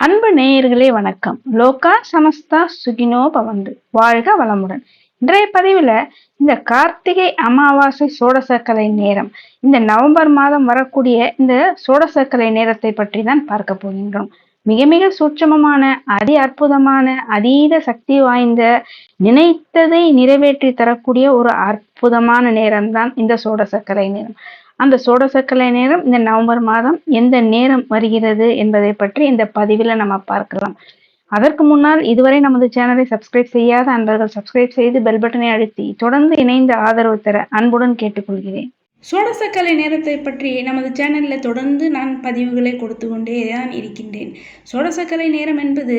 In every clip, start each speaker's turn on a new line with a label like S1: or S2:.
S1: அன்பு நேயர்களே வணக்கம். லோகா சமஸ்தா சுகினோ பவந்து. வாழ்க வளமுடன். இன்றைய பதிவில் இந்த கார்த்திகை அமாவாசை சோடசக்கலை நேரம். இந்த நவம்பர் மாதம் வரக்கூடிய இந்த சோடசக்கலை நேரத்தை பற்றி தான் பார்க்க போகின்றோம். மிக மிக சூட்சமமான அதி அற்புதமான அதீத சக்தி வாய்ந்த நினைத்ததை நிறைவேற்றி தரக்கூடிய ஒரு அற்புதமான நேரம்தான் இந்த சோடசக்கலை நேரம். அந்த சோடசக்கலை நேரம் இந்த நவம்பர் மாதம் எந்த நேரம் வருகிறது என்பதை பற்றி இந்த பதிவில் நம்ம பார்க்கலாம். அதற்கு முன்னால் இதுவரை நமது சேனலை சப்ஸ்கிரைப் செய்யாத அன்பர்கள் சப்ஸ்கிரைப் செய்து பெல் பட்டனை அழுத்தி தொடர்ந்து இணைந்து ஆதரவு தர அன்புடன் கேட்டுக்கொள்கிறேன்.
S2: சோடசக்கலை நேரத்தை பற்றி நமது சேனலில் தொடர்ந்து நான் பதிவுகளை கொடுத்து கொண்டே தான் இருக்கின்றேன். சோடசக்கலை நேரம் என்பது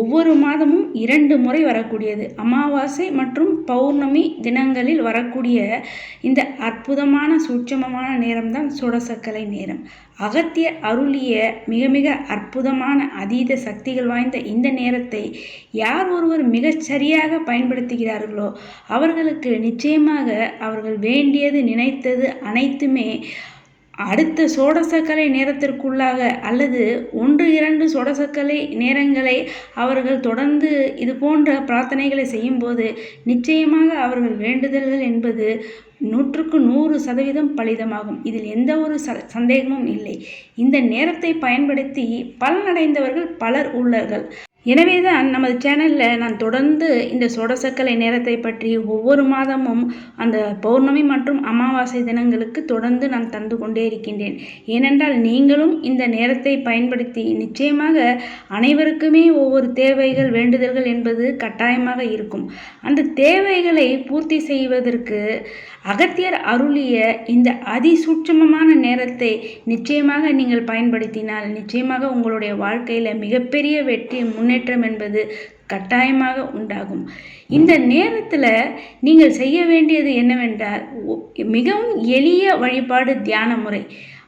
S2: ஒவ்வொரு மாதமும் இரண்டு முறை வரக்கூடியது. அமாவாசை மற்றும் பௌர்ணமி தினங்களில் வரக்கூடிய இந்த அற்புதமான சூட்சமமான நேரம்தான் சோடசக்கலை நேரம். அகத்திய அருளிய மிக மிக அற்புதமான அதீத சக்திகள் வாய்ந்த இந்த நேரத்தை யார் ஒருவர் மிகச்சரியாக பயன்படுத்துகிறார்களோ அவர்களுக்கு நிச்சயமாக அவர்கள் வேண்டியது நினைத்தது அனைத்துமே அடுத்த சோடசக்கலை நேரத்திற்குள்ளாக அல்லது ஒன்று இரண்டு சோடசக்கலை நேரங்களை அவர்கள் தொடர்ந்து இது போன்ற பிரார்த்தனைகளை செய்யும்போது நிச்சயமாக அவர்கள் வேண்டுதல்கள் என்பது நூற்றுக்கு நூறு சதவீதம் பலிதமாகும். இதில் எந்த ஒரு ச சந்தேகமும் இல்லை. இந்த நேரத்தை பயன்படுத்தி பலனடைந்தவர்கள் பலர் உள்ளார்கள். எனவே தான் நமது சேனலில் நான் தொடர்ந்து இந்த சோடசக்கலை நேரத்தை பற்றி ஒவ்வொரு மாதமும் அந்த பௌர்ணமி மற்றும் அமாவாசை தினங்களுக்கு தொடர்ந்து நான் தந்து கொண்டே இருக்கின்றேன். ஏனென்றால் நீங்களும் இந்த நேரத்தை பயன்படுத்தி நிச்சயமாக அனைவருக்குமே ஒவ்வொரு தேவைகள் வேண்டுதல்கள் என்பது கட்டாயமாக இருக்கும். அந்த தேவைகளை பூர்த்தி செய்வதற்கு அகத்தியர் அருளிய இந்த அதிசூட்சமமான நேரத்தை நிச்சயமாக நீங்கள் பயன்படுத்தினால் நிச்சயமாக உங்களுடைய வாழ்க்கையில் மிகப்பெரிய வெற்றி முன்னே முன்னேற்றம் என்பது கட்டாயமாக உண்டாகும். இந்த நேரத்தில் நீங்கள் செய்ய வேண்டியது என்னவென்றால் மிகவும் எளிய வழிபாடு தியான முறை.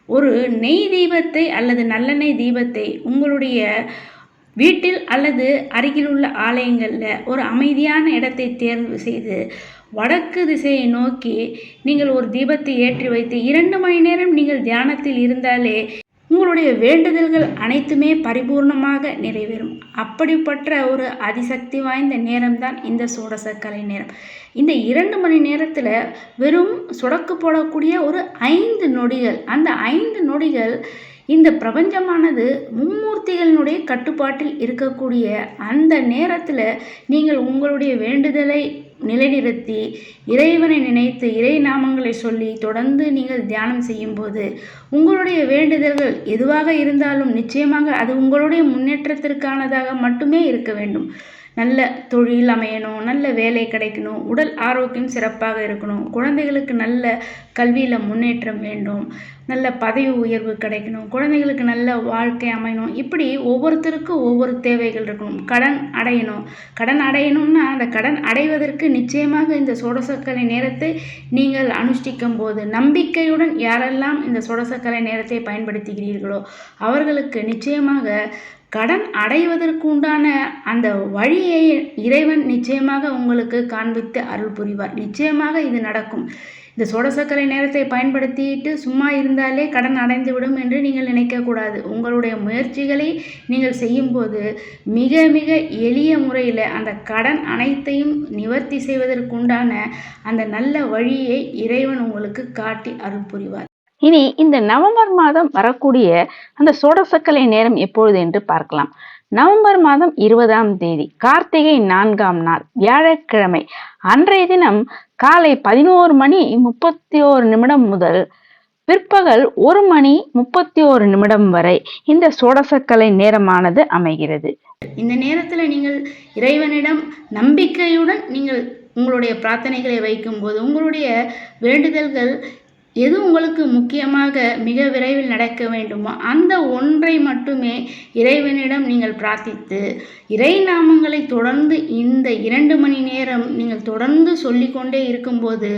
S2: ஒரு நெய் தீபத்தை அல்லது நல்லெண்ணெய் தீபத்தை உங்களுடைய வீட்டில் அல்லது அருகிலுள்ள ஆலயங்களில் ஒரு அமைதியான இடத்தை தேர்வு செய்து வடக்கு திசையை நோக்கி நீங்கள் ஒரு தீபத்தை ஏற்றி வைத்து இரண்டு மணி நேரம் நீங்கள் தியானத்தில் இருந்தாலே உங்களுடைய வேண்டுதல்கள் அனைத்துமே பரிபூர்ணமாக நிறைவேறும். அப்படிப்பட்ட ஒரு அதிசக்தி வாய்ந்த நேரம்தான் இந்த சோடசக்கலை நேரம். இந்த இரண்டு மணி நேரத்தில் வெறும் சுடக்கு போடக்கூடிய ஒரு ஐந்து நொடிகள் அந்த ஐந்து நொடிகள் இந்த பிரபஞ்சமானது மும்மூர்த்திகளினுடைய கட்டுப்பாட்டில் இருக்கக்கூடிய அந்த நேரத்தில் நீங்கள் உங்களுடைய வேண்டுதலை நிலைநிறுத்தி இறைவனை நினைத்து இறை நாமங்களை சொல்லி தொடர்ந்து நீங்கள் தியானம் செய்யும்போது உங்களுடைய வேண்டுதல்கள் எதுவாக இருந்தாலும் நிச்சயமாக அது உங்களுடைய முன்னேற்றத்திற்கானதாக மட்டுமே இருக்க வேண்டும். நல்ல தொழில் அமையணும் நல்ல வேலை கிடைக்கணும் உடல் ஆரோக்கியம் சிறப்பாக இருக்கணும் குழந்தைகளுக்கு நல்ல கல்வியில் முன்னேற்றம் வேண்டும் நல்ல பதவி உயர்வு கிடைக்கணும் குழந்தைகளுக்கு நல்ல வாழ்க்கை அமையணும். இப்படி ஒவ்வொருத்தருக்கும் ஒவ்வொரு தேவைகள் இருக்கணும். கடன் அடையணும். கடன் அடையணும்னா அந்த கடன் அடைவதற்கு நிச்சயமாக இந்த சோடசக்கலை நேரத்தை நீங்கள் அனுஷ்டிக்கும் போது நம்பிக்கையுடன் யாரெல்லாம் இந்த சோடசக்கலை நேரத்தை பயன்படுத்துகிறீர்களோ அவர்களுக்கு நிச்சயமாக கடன் அடைவதற்கு உண்டான அந்த வழியை இறைவன் நிச்சயமாக உங்களுக்கு காண்பித்து அருள் புரிவார். நிச்சயமாக இது நடக்கும். இந்த சோடசக்கரை நேரத்தை பயன்படுத்திட்டு சும்மா இருந்தாலே கடன் அடைந்துவிடும் என்று நீங்கள் நினைக்கக்கூடாது. உங்களுடைய முயற்சிகளை நீங்கள் செய்யும்போது மிக மிக எளிய முறையில் அந்த கடன் அனைத்தையும் நிவர்த்தி செய்வதற்குண்டான அந்த நல்ல வழியை இறைவன் உங்களுக்கு காட்டி அருள் புரிவார்.
S1: இனி இந்த நவம்பர் மாதம் வரக்கூடிய அந்த சோடசக்கலை நேரம் எப்பொழுது என்று பார்க்கலாம். நவம்பர் மாதம் இருபதாம் தேதி கார்த்திகை நான்காம் நாள் வியாழக்கிழமை. அன்றைய தினம் காலை பதினோரு மணி முப்பத்தி ஓரு நிமிடம் முதல் பிற்பகல் ஒரு மணி முப்பத்தி ஓரு நிமிடம் வரை இந்த சோடசக்கலை நேரமானது அமைகிறது.
S2: இந்த நேரத்தில் நீங்கள் இறைவனிடம் நம்பிக்கையுடன் நீங்கள் உங்களுடைய பிரார்த்தனைகளை வைக்கும்போது உங்களுடைய வேண்டுதல்கள் எது உங்களுக்கு முக்கியமாக மிக விரைவில் நடக்க வேண்டுமோ அந்த ஒன்றை மட்டுமே இறைவனிடம் நீங்கள் பிரார்த்தித்து இறை நாமங்களை தொடர்ந்து இந்த இரண்டு மணி நேரம் நீங்கள் தொடர்ந்து சொல்லிக்கொண்டே இருக்கும்போது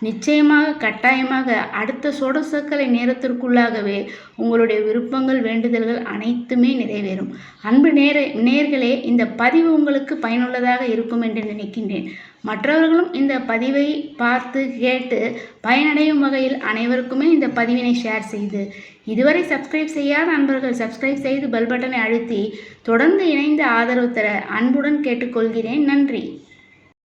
S2: நிச்சயமாக கட்டாயமாக அடுத்த சோடசக்கலை நேரத்திற்குள்ளாகவே உங்களுடைய விருப்பங்கள் வேண்டுதல்கள் அனைத்துமே நிறைவேறும். அன்பு நேர நேர்களே இந்த பதிவு உங்களுக்கு பயனுள்ளதாக இருக்கும் என்று நினைக்கின்றேன். மற்றவர்களும் இந்த பதிவை பார்த்து கேட்டு பயனடையும் வகையில் அனைவருக்குமே இந்த பதிவினை ஷேர் செய்து இதுவரை சப்ஸ்கிரைப் செய்யாத நண்பர்கள் சப்ஸ்கிரைப் செய்து பெல் பட்டனை அழுத்தி தொடர்ந்து இணைந்து ஆதரவு தர அன்புடன் கேட்டுக்கொள்கிறேன். நன்றி.